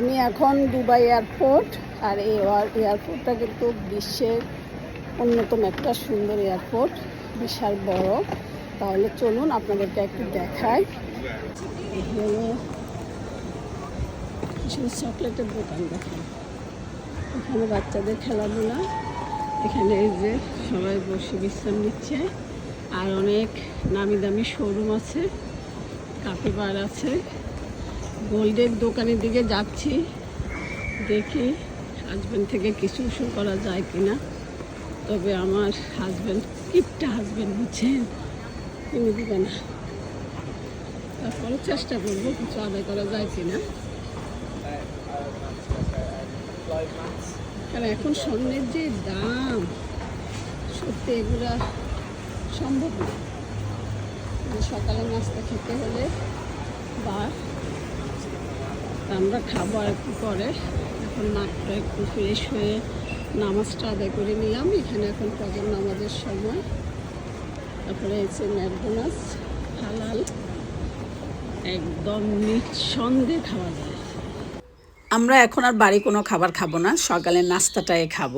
আমি এখন Dubai airport, আর এই এয়ার- এয়ারপোর্টটা কিন্তু বিশ্বের অন্যতম একটা সুন্দর এয়ারপোর্ট, বিশাল বড়। তাহলে চলুন আপনাদেরকে একটু দেখাই। এখানে চকলেটের দোকান দেখেন। এখানে বাচ্চাদের খেলাধুলা, এখানে এই যে সবাই বসে বিশ্রাম নিচ্ছে, আর অনেক নামি দামি শোরুম আছে কাপে বার আছে। গোল্ডের দোকানের দিকে যাচ্ছি। দেখি হাজব্যান্ড থেকে কিছু উসুল করা যায় কিনা। তবে আমার হাজব্যান্ড কিপটা হাজব্যান্ড বুঝছেন? কিনে দিবে না। তারপরে চেষ্টা করব কিছু আদায় করা যায় কিনা। কারণ এখন স্বর্ণের যে দাম, সত্যি এগুলা সম্ভব না। যে সকালে নাস্তা খেতে হলে বা আমরা খাব আর একটু পরে। এখন নাকটা একটু ফ্রেশ হয়ে নামাজটা আদায় করে নিলাম। এখানে এখন ফজর নামাজের সময়। তারপরে এসে ম্যাকডোনাস হালাল, একদম নিঃসন্দেহে খাওয়া যায়। আমরা এখন আর বাড়ি কোনো খাবার খাব না সকালে নাস্তাটাই খাব।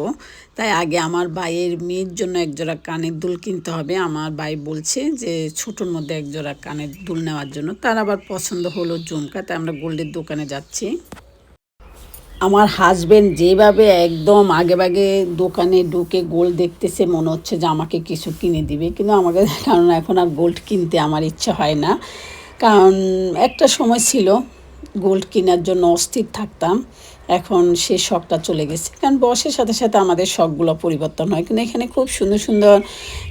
তাই আগে আমার ভাইয়ের মেয়ের জন্য একজোড়া কানের দুল কিনতে হবে। আমার ভাই বলছে যে ছোটোর মধ্যে একজোড়া কানের দুল নেওয়ার জন্য। তার আবার পছন্দ হলো ঝুমকা তাই আমরা গোল্ডের দোকানে যাচ্ছি। আমার হাজব্যান্ড যেভাবে একদম আগে বাগে দোকানে ঢুকে গোল্ড দেখতেছে, মনে হচ্ছে যে আমাকে কিছু কিনে দিবে। কিন্তু আমাকে, কারণ এখন আর গোল্ড কিনতে আমার ইচ্ছা হয় না। কারণ একটা সময় ছিল গোল্ড কেনার জন্য অস্থির থাকতাম। এখন সে শখটা চলে গেছে। কারণ বয়সের সাথে সাথে আমাদের শখগুলো পরিবর্তন হয়। কিন্তু এখানে খুব সুন্দর সুন্দর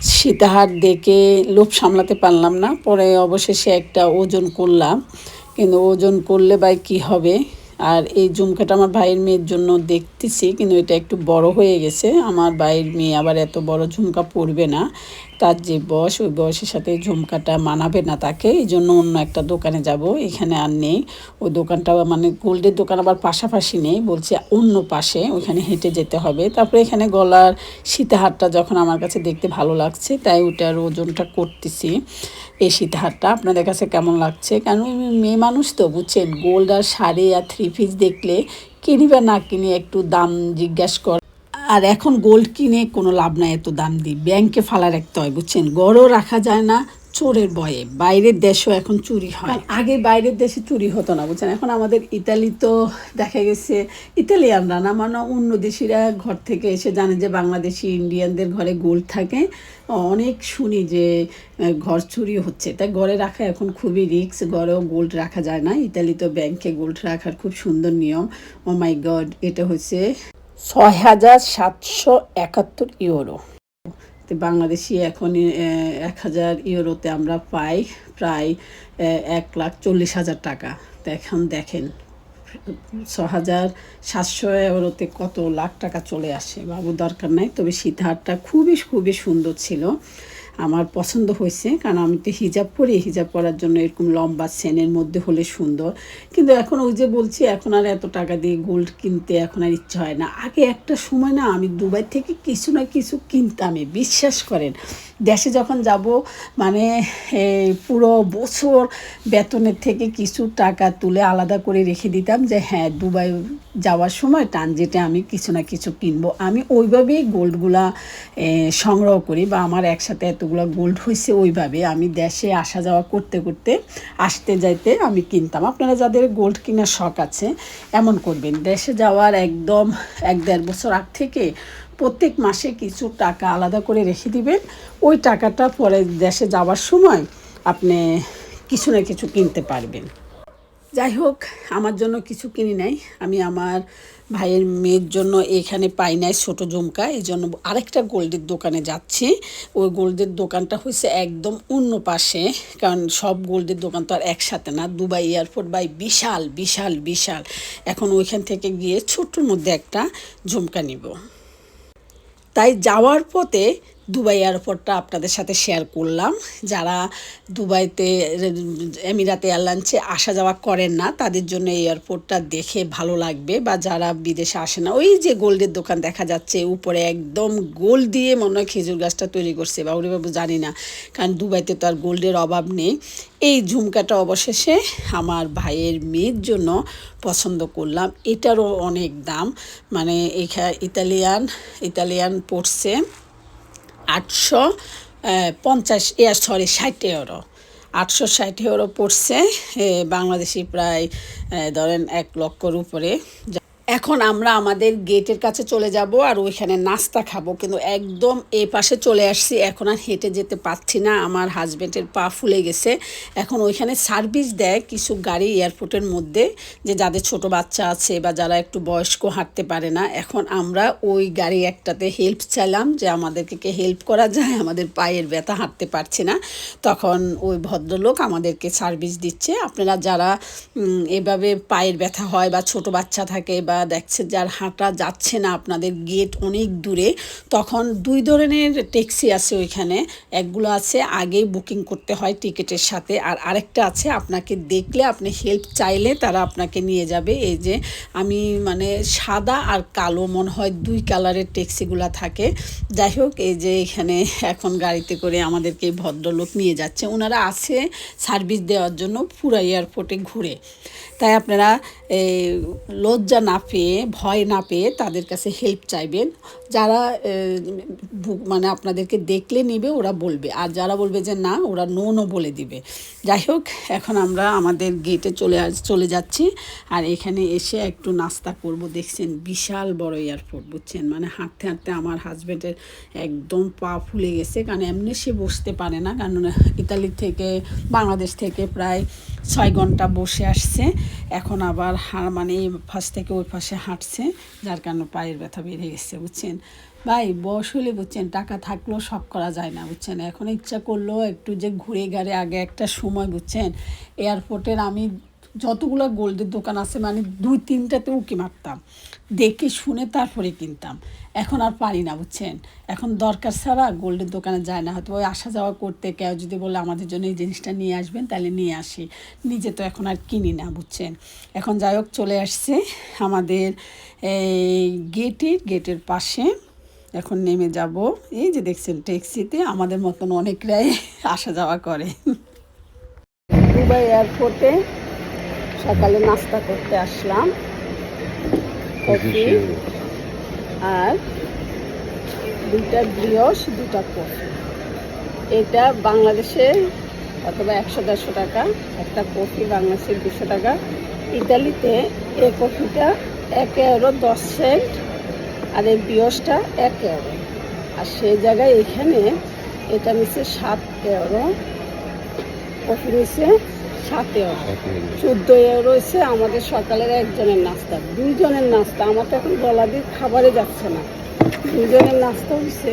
সীতাহার দেখে লোভ সামলাতে পারলাম না। পরে অবশেষে একটা ওজন করলাম। কিন্তু ওজন করলে ভাই কি হবে? আর এই ঝুমকাটা আমার ভাইয়ের মেয়ের জন্য দেখতেছি, কিন্তু এটা একটু বড় হয়ে গেছে। আমার ভাইয়ের মেয়ে আবার এত বড় ঝুমকা পরবে না। তার যে বয়স, ওই বয়সের সাথে ঝুমকাটা মানাবে না তাকে। এই জন্য অন্য একটা দোকানে যাব, এখানে আর নেই। ওই দোকানটা মানে গোল্ডের দোকান আবার পাশাপাশি নেই, বলছে অন্য পাশে, ওইখানে হেঁটে যেতে হবে। তারপরে এখানে গলার সীতাহারটা যখন আমার কাছে দেখতে ভালো লাগছে, তাই ওটার ওজনটা করতেছি। এই ধারটা আপনাদের কাছে কেমন লাগছে? কারণ মেয়ে মানুষ তো, বুঝছেন? গোল্ড আর শাড়ি আর থ্রি পিস দেখলে কিনি বা না কিনে একটু দাম জিজ্ঞাসা কর। আর এখন গোল্ড কিনে কোনো লাভ নাই, এত দাম দিই ব্যাংকে ফালা রাখতে হয়, বুঝছেন? গড়ও রাখা যায় না চোরের ভয়ে। বাইরের দেশও এখন চুরি হয়। আগে বাইরের দেশে চুরি হতো না, বুঝছেন? এখন আমাদের ইতালি তো দেখা গেছে, ইতালিয়ানরা না মানে অন্য দেশিরা ঘর থেকে এসে জানে যে বাংলাদেশি ইন্ডিয়ানদের ঘরে গোল্ড থাকে। অনেক শুনি যে ঘর চুরি হচ্ছে। তাই ঘরে রাখা এখন খুবই রিস্ক, ঘরেও গোল্ড রাখা যায় না। ইতালি তো ব্যাংকে গোল্ড রাখার খুব সুন্দর নিয়ম। ও মাই গড, এটা হচ্ছে ছয় হাজার সাতশো একাত্তর ইউরো। তো বাংলাদেশি এখন এক হাজার ইউরোতে আমরা পাই প্রায় এক লাখ চল্লিশ হাজার টাকা। এখন দেখেন, ছ হাজার সাতশো ইউরোতে কত লাখ টাকা চলে আসে। বাবু দরকার নাই, তবে সীতাহারটা খুবই খুবই সুন্দর ছিল। আমার পছন্দ হয়েছে, কারণ আমি তো হিজাব পরি, হিজাব পরার জন্য এরকম লম্বা সেনের মধ্যে হলে সুন্দর। কিন্তু এখন ওই যে বলছি, এখন আর এত টাকা দিয়ে গোল্ড কিনতে এখন আর ইচ্ছা হয় না। আগে একটা সময় না আমি দুবাই থেকে কিছু না কিছু কিনতামই বিশ্বাস করেন। দেশে যখন যাব মানে পুরো বছর বেতনের থেকে কিছু টাকা তুলে আলাদা করে রেখে দিতাম যে হ্যাঁ দুবাই যাওয়ার সময় ট্রানজিটে আমি কিছু না কিছু কিনবো। আমি ওইভাবেই গোল্ডগুলা সংগ্রহ করি বা আমার একসাথে এতগুলো গোল্ড হয়েছে ওইভাবে আমি দেশে আসা যাওয়া করতে করতে আসতে যাইতে আমি কিনতাম। আপনারা যাদের গোল্ড কেনার শখ আছে, এমন করবেন। দেশে যাওয়ার একদম এক দেড় বছর আগ থেকে প্রত্যেক মাসে কিছু টাকা আলাদা করে রেখে দিবেন। ওই টাকাটা পরে দেশে যাওয়ার সময় আপনি কিছু না কিছু কিনতে পারবেন। যাই হোক, আমার জন্য কিছু কিনি নাই। আমি আমার ভাইয়ের মেয়ের জন্য এখানে পাই নাই ছোটো জমকা এই জন্য আরেকটা গোল্ডের দোকানে যাচ্ছি। ওই গোল্ডের দোকানটা হয়েছে একদম অন্য পাশে, কারণ সব গোল্ডের দোকান তো আর একসাথে না, দুবাই এয়ারপোর্ট বাই বিশাল বিশাল বিশাল। এখন ওইখান থেকে গিয়ে ছোট্টর মধ্যে একটা ঝুমকা নিব। তাই যাওয়ার পথে দুবাই এয়ারপোর্টটা আপনাদের সাথে শেয়ার করলাম। যারা দুবাইতে, এমিরাতে এয়ারলাইন্সে আসা যাওয়া করেন না, তাদের জন্য এই এয়ারপোর্টটা দেখে ভালো লাগবে। বা যারা বিদেশে আসে না, ওই যে গোল্ডের দোকান দেখা যাচ্ছে, উপরে একদম গোল্ড দিয়ে মনে হয় খেজুর গাছটা তৈরি করছে বা বাবু জানি না, কারণ দুবাইতে তো আর গোল্ডের অভাব নেই। এই ঝুমকাটা অবশেষে আমার ভাইয়ের মেয়ের জন্য পছন্দ করলাম। এটারও অনেক দাম মানে এখা ইতালিয়ান ইতালিয়ান পড়ছে। আটশো পঞ্চাশ সরি ষাট ইউরো আটশো ষাট ইউরো পড়ছে বাংলাদেশি প্রায় ধরেন এক লক্ষর উপরে। এখন আমরা আমাদের গেটের কাছে চলে যাব আর ওইখানে নাস্তা খাব। কিন্তু একদম এই পাশে চলে আসছি, এখন আর হেঁটে যেতে পারছি না। আমার হাজব্যান্ডের পা ফুলে গেছে। এখন ওইখানে সার্ভিস দেয় কিছু গাড়ি এয়ারপোর্টের মধ্যে, যে যাদের ছোট বাচ্চা আছে বা যারা একটু বয়স্ক হাঁটতে পারে না। এখন আমরা ওই গাড়ি একটাতে হেল্প চাইলাম, যে আমাদেরকে কে হেল্প করা যায়, আমাদের পায়ের ব্যথা হাঁটতে পারছে না। তখন ওই ভদ্রলোক আমাদেরকে সার্ভিস দিচ্ছে। আপনারা যারা এভাবে পায়ের ব্যথা হয় বা ছোট বাচ্চা থাকে বা দেখছে যার হাঁটা যাচ্ছে না আপনাদের গেট অনেক দূরে, তখন দুই ধরনের ট্যাক্সি আছে ওইখানে। একগুলো আছে আগেই বুকিং করতে হয় টিকিটের সাথে, আর আরেকটা আছে আপনাকে দেখলে আপনি হেল্প চাইলে তারা আপনাকে নিয়ে যাবে। এই যে আমি মানে সাদা আর কালো মনে হয় দুই কালারের ট্যাক্সিগুলো থাকে। যাই হোক, এই যে এখানে এখন গাড়িতে করে আমাদেরকে ভদ্রলোক নিয়ে যাচ্ছে। ওনারা আছে সার্ভিস দেওয়ার জন্য পুরো এয়ারপোর্টে ঘুরে। তাই আপনারা লজ্জা না পেয়ে, ভয় না পেয়ে তাদের কাছে হেল্প চাইবেন। যারা মানে আপনাদেরকে দেখলে নিবে, ওরা বলবে। আর যারা বলবে যে না, ওরা নো নো বলে দিবে। যাই হোক, এখন আমরা আমাদের গেটে চলে চলে যাচ্ছি। আর এখানে এসে একটু নাস্তা করব। দেখছেন, বিশাল বড় এয়ারপোর্ট বুঝছেন? মানে হাঁটতে হাঁটতে আমার হাজব্যান্ডের একদম পা ফুলে গেছে। কারণ এমনি সে বসতে পারে না। কারণ ইতালি থেকে, বাংলাদেশ থেকে প্রায় ছয় ঘণ্টা বসে আসছে। এখন আবার হার মানে এই পাশ থেকে ওই পাশে হাঁটছে, যার কারণে পায়ের ব্যথা বেড়ে গেছে, বুঝছেন? ভাই বস হলে, বুঝছেন, টাকা থাকলেও সব করা যায় না, বুঝছেন? এখন ইচ্ছা করল একটু যে ঘুরে গাড়ে আগে একটা সময়, বুঝছেন? এয়ারপোর্টের আমি যতগুলো গোল্ডের দোকান আছে মানে দুই তিনটাতে উকি মারতাম। দেখে শুনে তারপরে কিনতাম। এখন আর পারি না, বুঝছেন? এখন দরকার ছাড়া গোল্ডের দোকানে যায় না। হয়তো ওই আসা যাওয়া করতে কেউ যদি বলে আমাদের জন্য এই জিনিসটা নিয়ে আসবেন, তাহলে নিয়ে আসি। নিজে তো এখন আর কিনি না, বুঝছেন? এখন যাই হোক, চলে আসছে আমাদের এই গেটে, গেটের পাশে। এখন নেমে যাব। এই যে দেখছেন, ট্যাক্সিতে আমাদের মতন অনেকরাই আসা যাওয়া করে। দুবাই এয়ারপোর্টে সকালে নাস্তা করতে আসলাম। কফি আর দুইটা ব্রিয়স দুটা কফি। এটা বাংলাদেশে অথবা একশো দেড়শো টাকা একটা কফি বাংলাদেশের দুশো টাকা। ইতালিতে এই কফিটা এক এরো দশ সেন্ট আর এই ব্রিয়সটা এক এরো আর সেই জায়গায় এখানে এটা নিচ্ছে সাত এরো কফি নিচ্ছে সাত এরো চোদ্দ ইউরো হচ্ছে আমাদের সকালের একজনের নাস্তা। দুইজনের নাস্তা আমার তো এখন গলা দিয়ে খাবারে যাচ্ছে না। দুজনের নাস্তা হচ্ছে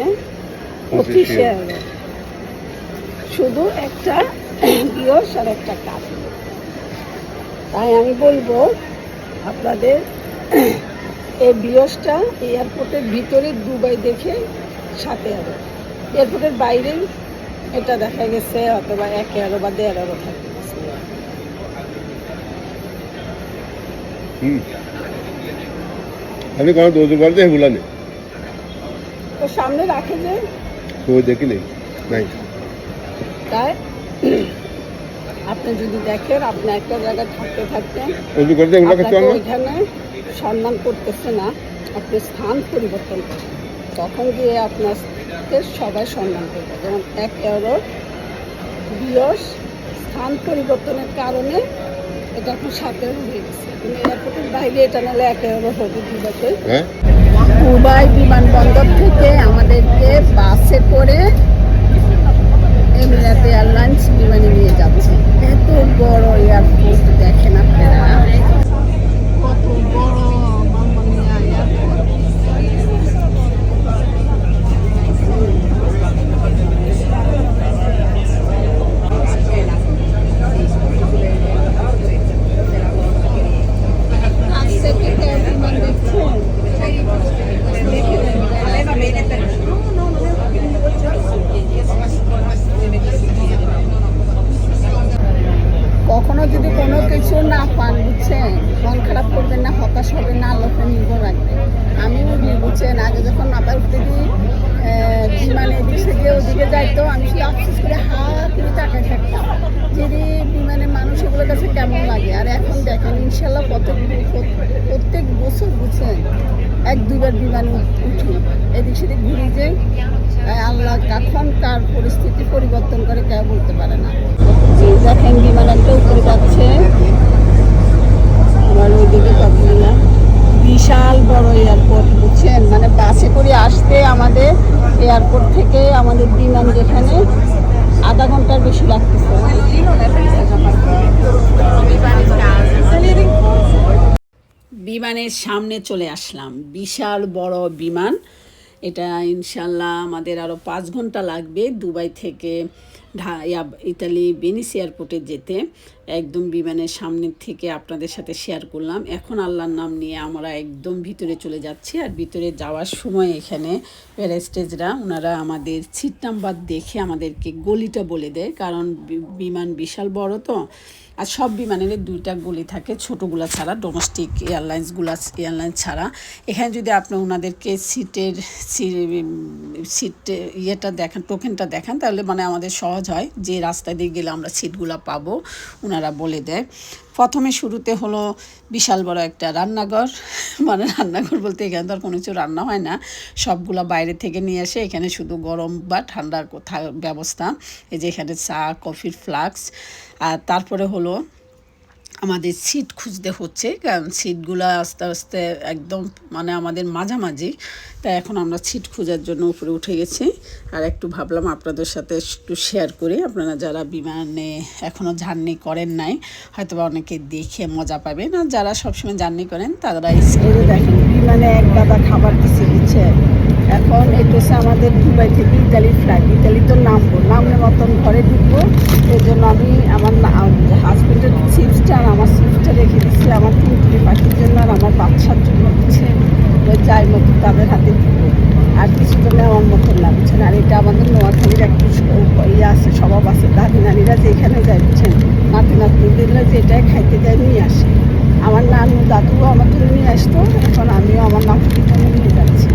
পঁচিশ ইউরো। শুধু একটা বিয়স আর একটা কাপ। তাই আমি বলব আপনাদের এই বিয়সটা এয়ারপোর্টের ভিতরে দুবাই দেখে সাথে হবে। এয়ারপোর্টের বাইরে এটা দেখা গেছে অথবা এক এগারো বা দেড় এগারো থাকে। আমি কোনো দোষ করতে হেগুলা নেই সামনে রাখে যে? তো দেখি নাই। তাই? আপনি যদি দেখেন আপনি একটা জায়গায় থাকতে থাকতে ওইখানে সম্মান করতেছে না আপনি স্থান পরিবর্তন তখন গিয়ে আপনাকে সবাই সম্মান করবে। যেমন এক এরোর বিয়স স্থান পরিবর্তনের কারণে এটা এখন সাথে হয়ে গেছে। এয়ারপোর্টের বাইরে এটা নাহলে একেবারে হবে দুবাইতে हाँ দুবাই বিমানবন্দর থেকে আমাদেরকে বাসে করে এমিরাত এয়ারলাইন্স বিমানে নিয়ে যাচ্ছে। এত বড় এয়ারপোর্ট দেখেন আপনারা। কত বড় মামনিয়া এয়ারপোর্ট আজ থেকে তেল বিমান দেখছেন যাইতো আমি শুধু আফসোস করে হাত দিয়ে তাকায় থাকতাম যে রে বিমানে মানুষ এগুলোর কাছে কেমন লাগে? আর এখন দেখেন ইনশাল্লাহ কত প্রত্যেক বছর বুঝছেন এক দুইবার বিমান উঠি এদিক সেদিক ঘুরি যে আহ, আল্লাহ কখন কার পরিস্থিতি পরিবর্তন করে কেউ বলতে পারে না। যে দেখেন বিমান একটা উপরে যাচ্ছে। আমার ওইদিকে বিশাল বড় এয়ারপোর্ট বুঝছেন? মানে বাসে করে আসতে আমাদের এয়ারপোর্ট থেকে আমাদের বিমান যেখানে আধা ঘণ্টার বেশি লাগতেছে। বিমানের সামনে চলে আসলাম। বিশাল বড় বিমান। এটা ইনশাল্লাহ আমাদের আরও পাঁচ ঘণ্টা লাগবে দুবাই থেকে ঢা- ইতালি বেনিস এয়ারপোর্টে যেতে। একদম বিমানের সামনের থেকে আপনাদের সাথে শেয়ার করলাম। এখন আল্লাহর নাম নিয়ে আমরা একদম ভিতরে চলে যাচ্ছি আর ভিতরে যাওয়ার সময় এখানে প্যারাস্টেজরা ওনারা আমাদের সিট নাম্বার দেখে আমাদেরকে গলিটা বলে দেয়। কারণ বিমান বিশাল বড় তো। আর সব বিমানের দুইটা গলি থাকে, ছোটোগুলা ছাড়া ডোমেস্টিক এয়ারলাইন্সগুলা এয়ারলাইন্স ছাড়া। এখানে যদি আপনি ওনাদেরকে সিটের সিট ইয়েটা দেখান টোকেনটা দেখান, তাহলে মানে আমাদের সহজ হয়। যে রাস্তা দিয়ে গেলে আমরা সিটগুলো পাবো ওনারা বলে দেয়। প্রথমে শুরুতে হলো বিশাল বড় একটা রান্নাঘর। মানে রান্নাঘর বলতে এখানে তো আর কোনো কিছু রান্না হয় না। সবগুলো বাইরে থেকে নিয়ে আসে এখানে শুধু গরম বা ঠান্ডার ব্যবস্থা। এই যে এখানে চা, কফির ফ্লাক্স। আর তারপরে হলো আমাদের সিট খুঁজতে হচ্ছে কারণ সিটগুলো আস্তে আস্তে একদম মানে আমাদের মাঝামাঝি তাই এখন আমরা সিট খোঁজার জন্য উপরে উঠে গেছি। আর একটু ভাবলাম আপনাদের সাথে একটু শেয়ার করি। আপনারা যারা বিমানে এখনও জার্নি করেন নাই হয়তো বা অনেকে দেখে মজা পাবেন। আর যারা সবসময় জার্নি করেন তারা দেখেন বিমানে এক দাদা খাবার দিচ্ছে দিচ্ছে এখন এটা হচ্ছে আমাদের দুবাই থেকে ইতালি ফ্লাইট ইতালি তো নামবো নামলে মতন ঘরে ঢুকবো। এই জন্য আমি আমার হাজবেন্ডের চিপসটা আর আমার চিপসটা রেখে দিচ্ছি আমার তিনটি পাখির জন্য আর আমার বাচ্চার জন্য হচ্ছে ওই যাই মতো তাদের হাতে দিব আর কিছু তো নেওয়ার মতন না বুঝছেন আর এটা আমাদের নোয়াখালীর একটু ইয়ে আছে স্বভাব আছে। দাদি নানিরা যেখানে যাচ্ছেন নাতি নাতনিদের যেটাই খাইতে যায় নিয়ে আসে। আমার নানু দাদুও আমার নিয়ে আসতো এখন আমিও আমার নাতির নিয়ে যাচ্ছি।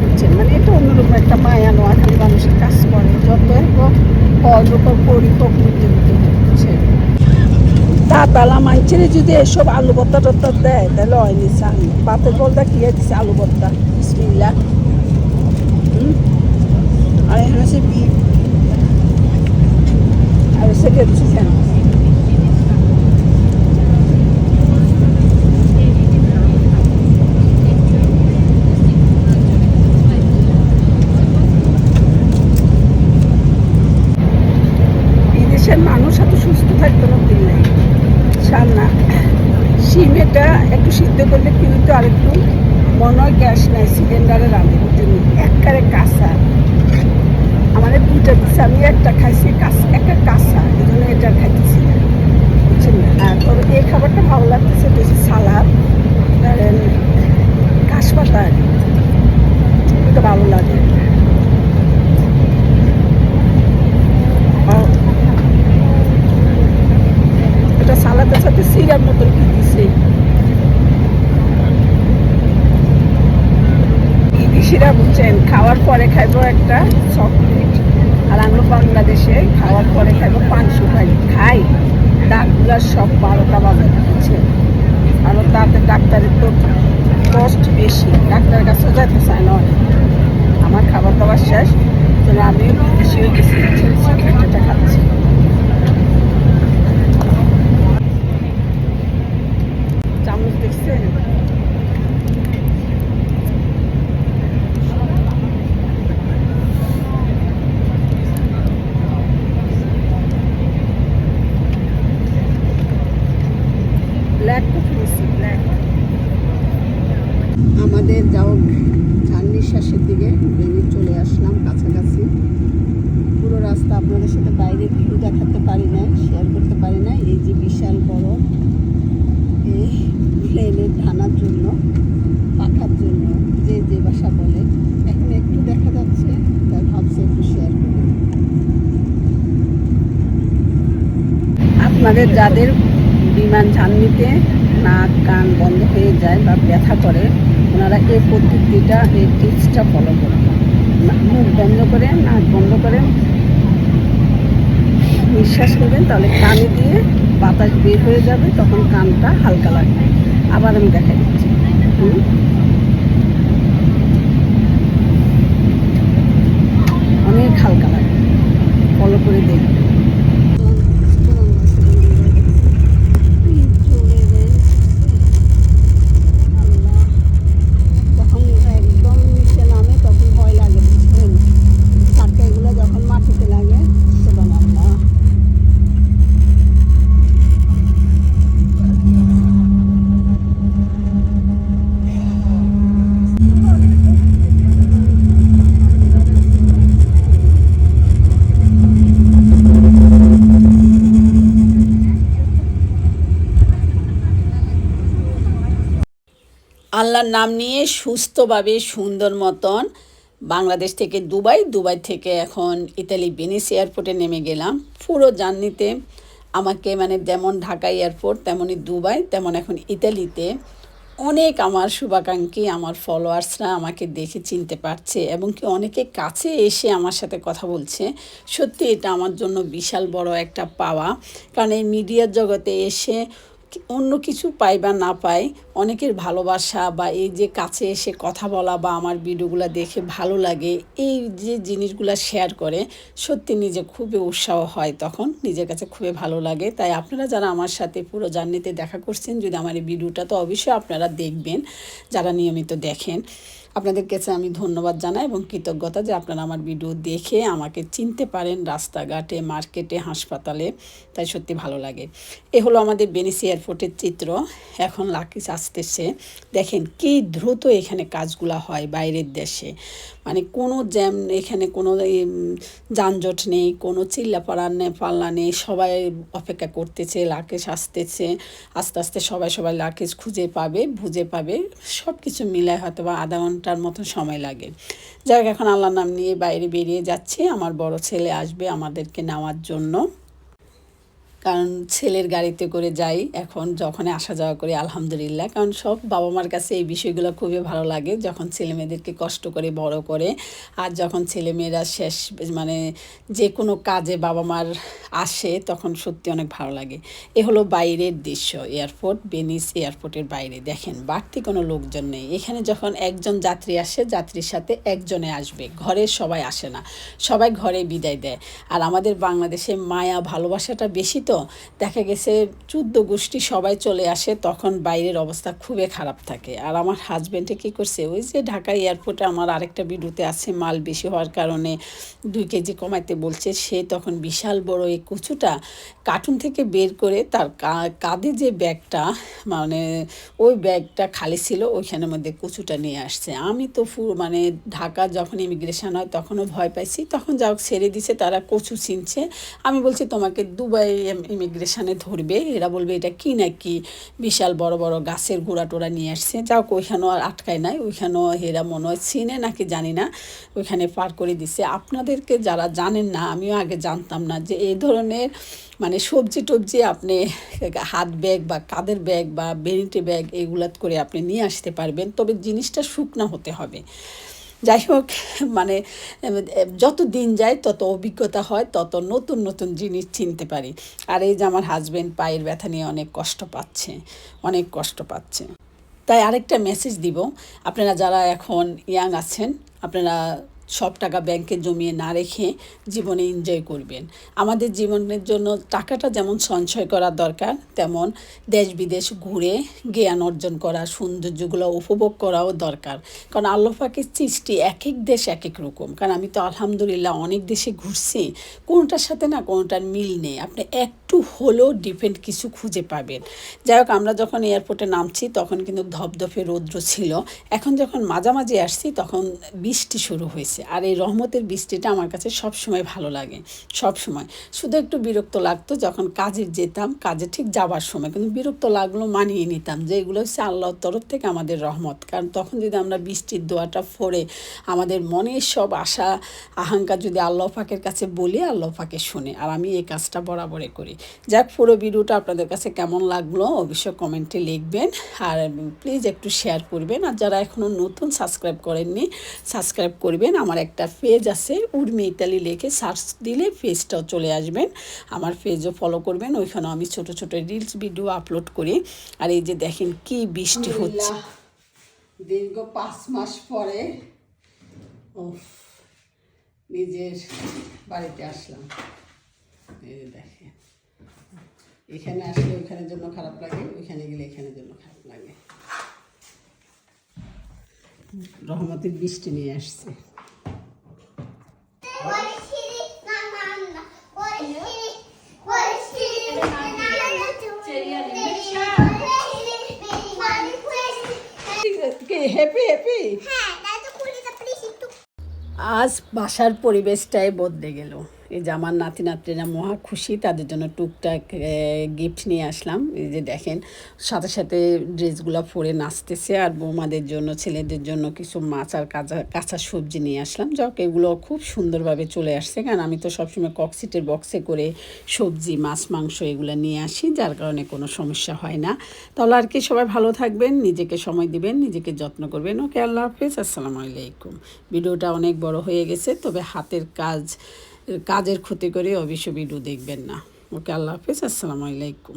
বুঝছেন? মানে এটা অন্যরকম একটা মায়া নোয়াখালী মানুষের কাজ করে। যত হোক ফল হোক করি হোক নিতে নিতে হোক, তাতালা মাঞ্চেরে যদি এসব আলু ভর্তা টত্তা দেয় তাহলে হয়নি চান পাতের বলটা কি দিচ্ছে আলু ভর্তা। বিসমিল্লা? আর এখানে হচ্ছে বিফ হচ্ছে বিদেশের মানুষ এত সুস্থ থাকতো না দিন নাই সান্না শিম একটু সিদ্ধ করলে কিন্তু আরেকটু মনে হয় গ্যাস নাই সিলিন্ডারে রাঁধে জন্য একবারে কাঁচা আমাদের আমি একটা খাইছি একটা কাঁচা এই জন্য এটা খাইতেছি। বুঝছেন আর তবে এই খাবারটা ভালো লাগতেছে বেশি সালাদ। ধরেন ঘাস পাতা আর কি। এটা ভালো লাগে আর এটা সালাদের সাথে সিরার মতন কি দিছে বিদেশিরা বুঝছেন খাওয়ার পরে খাইবো একটা চকলেট আর আমরা বাংলাদেশে খাওয়ার পরে খাইবো পাঁচশো খাই খাই দাঁতগুলা সব বারোটা বাজে বুঝছেন আর তাতে ডাক্তারের তো কষ্ট বেশি ডাক্তারের কাছে যেতে চায় না অনেক। আমার খাবার দাবার শেষ যেন আমি বেশি হয়ে গেছি চকলেটটা খাচ্ছি চামচ দেখছেন ব্ল্যাক কফি মিষ্টি ব্ল্যাক আমাদের যাও ঝান্ডির শেষের দিকে বেরিয়ে চলে আসলাম কাছাকাছি পুরো রাস্তা আপনাদের সাথে বাইরে ভিউ দেখাতে পারি না শেয়ার করতে পারি না এই যে বিশাল বড় এই প্লেনের ধানার জন্য পাখার জন্য যে যে বাসা বলে এখন একটু দেখা যাচ্ছে তাই ভাবছি একটু শেয়ার করি আপনাদের যাদের বিমান ঝান্নিতে নাক, কান বন্ধ হয়ে যায় বা ব্যথা করে, ওনারা এই পদ্ধতিটা, এই টিপসটা ফলো করবেন মুখ বন্ধ করে, নাক বন্ধ করে, নিঃশ্বাস নেবেন, তাহলে কানে দিয়ে বাতাস বের হয়ে যাবে, তখন কানটা হালকা লাগবে। আবার আমি দেখা দিচ্ছি। অনেক হালকা লাগে ফলো করে দেখবেন যখন একদম নিচে নামে তখন ভয় লাগে বুঝলেন চাকা এগুলো যখন মাটিতে লাগে তখন আল্লাহ আল্লাহর নাম নিয়ে সুস্থভাবে সুন্দর মতন বাংলাদেশ থেকে দুবাই দুবাই থেকে এখন ইতালি বেনিস এয়ারপোর্টে নেমে গেলাম। পুরো জার্নিতে আমাকে মানে যেমন ঢাকা এয়ারপোর্ট, তেমনই দুবাই, তেমন এখন ইতালিতে। অনেক আমার শুভাকাঙ্ক্ষী, আমার ফলোয়ার্সরা আমাকে দেখে চিনতে পারছে এবং কি অনেকে কাছে এসে আমার সাথে কথা বলছে। সত্যি এটা আমার জন্য বিশাল বড় একটা পাওয়া। কারণ এই মিডিয়ার জগতে এসে অন্য কিছু পাই বা না পাই, অনেকের ভালোবাসা বা এই যে কাছে এসে কথা বলা বা আমার ভিডিওগুলো দেখে ভালো লাগে, এই যে জিনিসগুলো শেয়ার করে, সত্যি নিজে খুবই উৎসাহ হয় তখন, নিজের কাছে খুবই ভালো লাগে। তাই আপনারা যারা আমার সাথে পুরো জার্নিতে দেখা করছেন, যদি আমার এই ভিডিওটা তো অবশ্যই আপনারা দেখবেন, যারা নিয়মিত দেখেন। আপনাদের কাছে আমি ধন্যবাদ জানাই এবং কৃতজ্ঞতা যে আপনারা আমার ভিডিও দেখে আমাকে চিনতে পারেন রাস্তাঘাটে, মার্কেটে, হাসপাতালে। তাই সত্যি ভালো লাগে। এ হলো আমাদের বেনিসি এয়ারপোর্টের চিত্র। এখন লাকিস আসতেছে। দেখেন কি দ্রুত এখানে কাজগুলো হয় বাইরের দেশে। মানে কোনো জ্যাম এখানে কোনো যানজট নেই, কোনো চিল্লাপাড়া নেই পাল্লা নেই, সবাই অপেক্ষা করতেছে লাকেশ আসতেছে। আস্তে আস্তে সবাই সবাই লাকেশ খুঁজে পাবে, বুঝে পাবে। সব কিছু মিলায় হয়তো বা আধা ঘণ্টার মতো সময় লাগে। যাই হোক, এখন আল্লাহ নাম নিয়ে বাইরে বেরিয়ে যাচ্ছি। আমার বড় ছেলে আসবে আমাদেরকে নেওয়ার জন্য। কারণ ছেলের গাড়িতে করে যাই এখন যখন আসা যাওয়া করি, আলহামদুলিল্লাহ। কারণ সব বাবা মার কাছে এই বিষয়গুলো খুবই ভালো লাগে, যখন ছেলে মেয়েদেরকে কষ্ট করে, বড় করে। আর যখন ছেলে মেয়েরা শেষ মানে যে কোনো কাজে বাবা মার আসে, তখন সত্যি অনেক ভালো লাগে। এ হলো বাইরের দৃশ্য, এয়ারপোর্ট বেনিস এয়ারপোর্টের বাইরে। দেখেন, বাড়তি কোনো লোকজন নেই। এখানে যখন একজন যাত্রী আসে, যাত্রীর সাথে একজনে আসবে। ঘরে সবাই আসে না। সবাই ঘরে বিদায় দেয়। আর আমাদের বাংলাদেশে মায়া ভালোবাসাটা বেশি তো দেখা গেছে চুদ্দ গোষ্ঠী সবাই চলে আসে, তখন বাইরের অবস্থা খুবই খারাপ থাকে। আর আমার হাজব্যান্ডে কী করছে, ওই যে ঢাকা এয়ারপোর্টে আমার আরেকটা ভিডিওতে আছে, মাল বেশি হওয়ার কারণে দুই কেজি কমাইতে বলছে, সে তখন বিশাল বড় এই কচুটা কার্টুন থেকে বের করে তার কাঁধে যে ব্যাগটা মানে ওই ব্যাগটা খালি ছিল, ওইখানের মধ্যে কচুটা নিয়ে আসছে। আমি তো ফু মানে ঢাকা যখন ইমিগ্রেশন হয় তখনও ভয় পাইছি, তখন যা ছেড়ে দিছে, তারা কচু চিনছে। আমি বলছি, তোমাকে দুবাই ইমিগ্রেশনে ধরবে, এরা বলবে, এটা কি না কি বিশাল বড় বড় গাছের গোড়া টোড়া নিয়ে আসছে? যাও ওইখানেও আর আটকায় নাই, ওইখানেও এরা মনে হয় চিনে নাকি জানি না, ওইখানে পার করে দিছে। আপনাদেরকে যারা জানেন না, আমিও আগে জানতাম না যে এই ধরনের মানে সবজি টবজি আপনি হাত ব্যাগ বা কাদের ব্যাগ বা বেনিটি ব্যাগ এগুলাত করে আপনি নিয়ে আসতে পারবেন, তবে জিনিসটা শুকনা হতে হবে। যাই হোক মানে যত দিন যায় তত অভিজ্ঞতা হয়, তত নতুন নতুন জিনিস চিনতে পারি। আর এই যে আমার হাজব্যান্ড পায়ের ব্যথা নিয়ে অনেক কষ্ট পাচ্ছে, অনেক কষ্ট পাচ্ছে। তাই আরেকটা মেসেজ দিব। আপনারা যারা এখন ইয়াং আছেন, আপনারা সব টাকা ব্যাংকে জমিয়ে না রেখে জীবনে এনজয় করবেন। আমাদের জীবনের জন্য টাকাটা যেমন সঞ্চয় করা দরকার, তেমন দেশ বিদেশ ঘুরে জ্ঞান অর্জন করা, সৌন্দর্যগুলো উপভোগ করাও দরকার। কারণ আল্লাহ পাকের সৃষ্টি এক এক দেশ এক এক রকম। কারণ আমি তো আলহামদুলিল্লাহ অনেক দেশে ঘুরছি, কোনোটার সাথে না কোনোটার মিল নেই। আপনি একটু হলেও ডিপেন্ড কিছু খুঁজে পাবেন। যাই হোক, আমরা যখন এয়ারপোর্টে নামছি, তখন কিন্তু ধপধপে রৌদ্র ছিল। এখন যখন মাঝামাঝি আসছি, তখন বৃষ্টি শুরু হয়েছে। আর এই রহমতের বৃষ্টিটা আমার কাছে সব সময় ভালো লাগে। সব সময় শুধু একটু বিরক্ত লাগতো যখন কাজে যেতাম, কাজে ঠিক যাবার সময়। কিন্তু বিরক্ত লাগল মানিয়ে নিতাম যে এগুলো হচ্ছে আল্লাহর তরফ থেকে আমাদের রহমত। কারণ তখন যদি আমরা বৃষ্টির দোয়াটা ফোড়ে আমাদের মনের সব আশা, আকাঙ্ক্ষা যদি আল্লাহ পাকের কাছে বলি, আল্লাহ পাকে শুনে। আর আমি এই কাজটা বরাবরে করি। যাক পুরো ভিডিওটা আপনাদের কাছে কেমন লাগল অবশ্যই কমেন্টে লিখবেন আর প্লিজ একটু শেয়ার করবেন। আর যারা এখনও নতুন সাবস্ক্রাইব করেননি সাবস্ক্রাইব করবেন। আমার একটা পেজ আছে উর্মি ইতালি লিখে সার্চ দিলে পেজটাও চলে আসবেন। আমার পেজও ফলো করবেন। ওইখানেও আমি ছোট ছোট রিলস ভিডিও আপলোড করি। আর এই যে দেখেন কি বৃষ্টি হচ্ছে। দীর্ঘ পাঁচ মাস পরে নিজের বাড়িতে আসলাম। দেখেন। এখানে আসলে ওইখানের জন্য খারাপ লাগে ওইখানে গেলে এখানের জন্য খারাপ লাগে। রহমতের বৃষ্টি নিয়ে আসছে। হ্যাপি হ্যাপি আজ বাসার পরিবেশটাই বদলে গেল। এই যে আমার নাতি নাতনিরা মহা খুশি, তাদের জন্য টুকটাক গিফট নিয়ে আসলাম। এই যে দেখেন, সাথে সাথে ড্রেসগুলো পরে নাচতেছে আর বৌমাদের জন্য, ছেলেদের জন্য কিছু মাছ আর কাঁচা কাঁচা সবজি নিয়ে আসলাম। যাক এগুলো খুব সুন্দরভাবে চলে আসছে। কারণ আমি তো সবসময় কক্সিটের বক্সে করে সবজি, মাছ, মাংস এগুলো নিয়ে আসি, যার কারণে কোনো সমস্যা হয় না। তাহলে আর কি, সবাই ভালো থাকবেন, নিজেকে সময় দিবেন, নিজেকে যত্ন করবেন। ওকে, আল্লাহ হাফিজ, আসসালামু আলাইকুম। ভিডিওটা অনেক বড় হয়ে গেছে, তবে হাতের কাজ কাজের ক্ষতি করে অবশ্য ভিডিও দেখবেন না। ওকে আল্লাহ হাফিজ আসসালামু আলাইকুম।